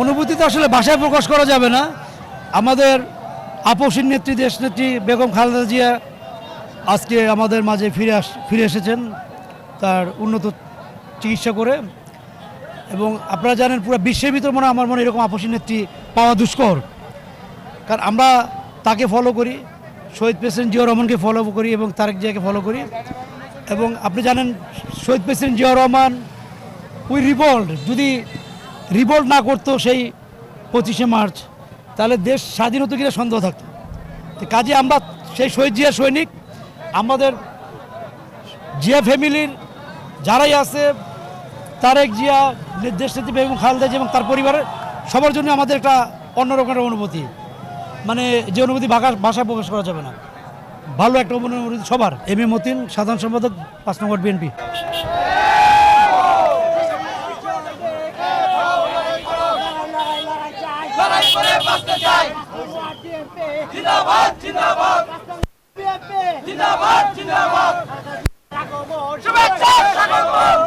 অনুভূতি তো আসলে ভাষায় প্রকাশ করা যাবে না। আমাদের আপসীর নেত্রী, দেশ নেত্রী বেগম খালেদা জিয়া আজকে আমাদের মাঝে ফিরে আস, ফিরে এসেছেন তার উন্নত চিকিৎসা করে। এবং আপনারা জানেন পুরো বিশ্বের ভিতর মনে আমার মনে এরকম আপসী নেত্রী পাওয়া দুষ্কর। কারণ আমরা তাকে ফলো করি, শহীদ প্রেসিডেন্ট জিয়া রহমানকে ফলো করি এবং তারেক জিয়াকে ফলো করি। এবং আপনি জানেন শহীদ president Zia Rahman, we revolt যদি রিভল্ট না করতো সেই পঁচিশে মার্চ, তাহলে দেশ স্বাধীন হতো কিনা সন্দেহ থাকতো। কাজে আমরা সেই শহীদ জিয়া সৈনিক, আমাদের জিয়া ফ্যামিলির যারাই আছে, তারেক জিয়া, দেশ নেত্রী বেগম খালেদা জিয়া এবং তার পরিবারের, সবার জন্য আমাদের একটা অন্যরকম একটা অনুভূতি। মানে যে অনুভূতি ভাষা ভাষায় প্রকাশ করা যাবে না। ভালো একটা অনুভূতি সবার। এম এ মতিন, সাধারণ সম্পাদক, পাঁচ নম্বর বিএনপি। লড়াই করে বাঁচতে চাই। জিন্দাবাদ জিন্দাবাদ। জিন্দাবাদ জিন্দাবাদ। শুভেচ্ছা স্বাগতম।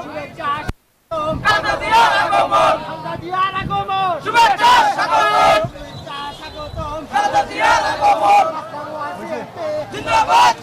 জিন্দাবাদ